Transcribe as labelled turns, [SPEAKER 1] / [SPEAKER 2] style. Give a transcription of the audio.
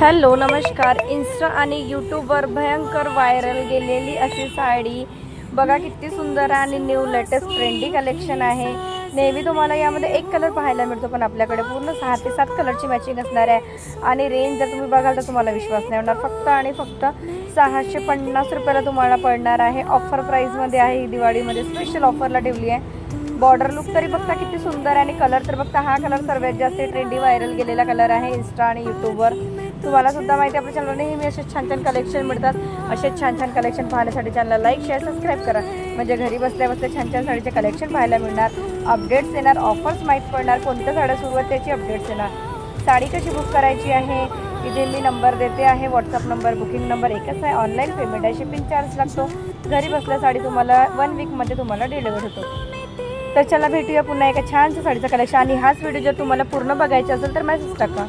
[SPEAKER 1] Hello नमस्कार. Insta आणि यूट्यूबवर भयंकर व्हायरल गेलेली अशी साडी. बघा किती सुंदर आहे आणि न्यू लेटेस्ट ट्रेंडी कलेक्शन आहे. नेहमी तुम्हाला यामध्ये एक कलर पाहायला मिळतो पण आपल्याकडे पूर्ण सहा ते सात कलरची मॅचिंग असणार आहे. आणि रेंज जर तुम्ही बघाल तर तुम्हाला विश्वास नाही होणार. फक्त आणि फक्त सहाशे पन्नास रुपयाला तुम्हाला पडणार आहे. ऑफर प्राईजमध्ये आहे. दिवाळीमध्ये स्पेशल ऑफरला ठेवली आहे. बॉर्डर लुक तरी बघता किती सुंदर आहे आणि कलर तर बघता हा कलर सर्वात जास्त ट्रेंडी व्हायरल गेलेला कलर आहे इन्स्टा आणि यूट्यूबवर तुम्हाला सुद्धा माहिती आहे आपल्या चॅनलवर नेहमी असे छान छान कलेक्शन मिळतात. असे छान छान कलेक्शन पाहण्यासाठी चॅनलला लाईक शेअर सबस्क्राईब करा. म्हणजे घरी बसल्या बसल्या छान छान साडीचे कलेक्शन पाहायला मिळणार. अपडेट्स येणार ऑफर्स माहीत पडणार. कोणत्या साड्या सुरू आहेत त्याची अपडेट्स येणार साडी कशी बुक करायची आहे? इथे मी नंबर देते आहे व्हॉट्सअप नंबर बुकिंग नंबर एकच आहे. ऑनलाईन पेमेंट आहे. शिपिंग चार्ज लागतो. घरी बसल्या साडी तुम्हाला वन वीकमध्ये तुम्हाला डिलिव्हर होतो. तर चला भेटूया पुन्हा एका छानच्या साडीचं कलेक्शन आणि हाच व्हिडिओ जर तुम्हाला पूर्ण बघायचा असेल तर मेसेज टाका.